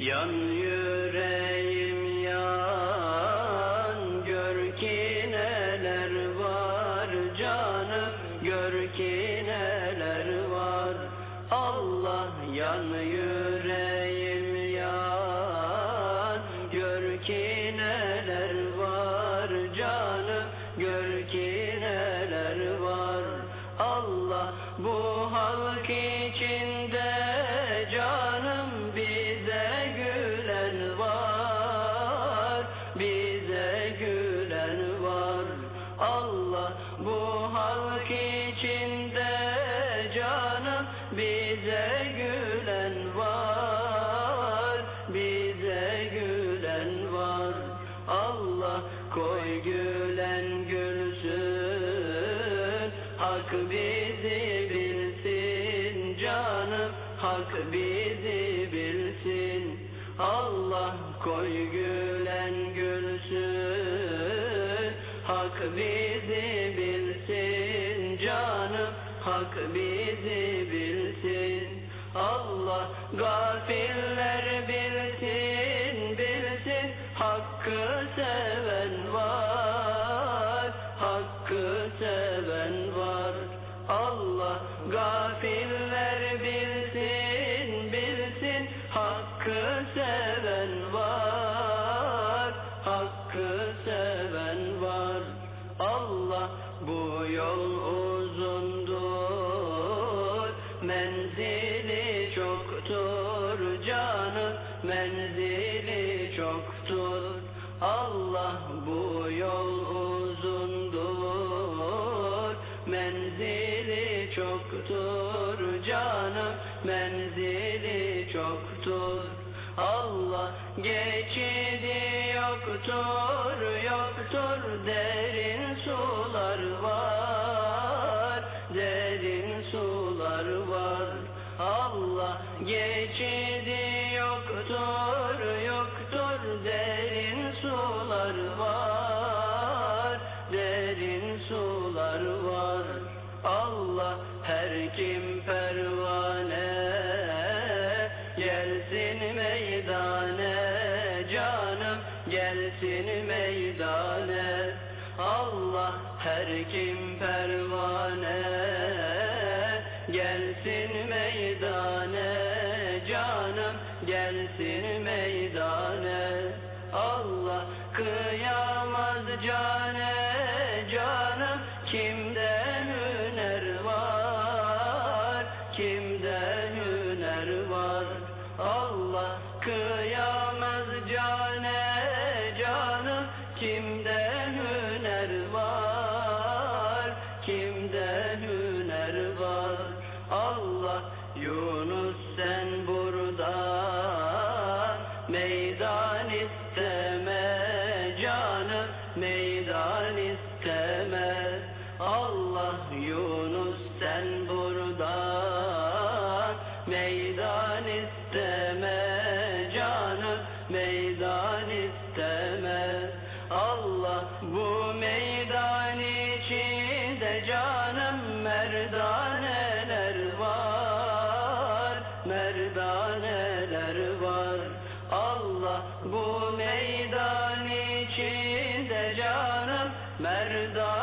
Yan yüreğim yan Gör ki neler var canım Gör ki neler var. Allah yan yüreğim halk içinde canım bize gülen var bize gülen var. Allah koy gülen gülsün Hak bizi bilsin. Canım Hak bizi bilsin. Allah koy gülen gülsün Hak bizi bilsin Hak bizi bilsin Allah gafiller bilsin bilsin. Hakkı seven Çoktur Allah bu yol uzundur. Menzili çoktur canım Menzili çoktur. Allah geçidi yoktur yoktur. Derin sular var derin sular var. Allah geçidi yoktur sular var derin sular var. Allah her kim pervane gelsin meydane canım gelsin meydane. Allah her kim pervane gelsin meydane canım gelsin meydane. Allah var kimden hüner var? Allah kıyamaz cane canım kimden hüner var? Kimden hüner var? Allah Yunus sen burada. Meydan isteme canım meydan isteme. Allah Yunus meydan isteme canım meydan isteme. Allah bu meydan içinde canım merdaneler var merdaneler var. Allah bu meydan içinde canım merdan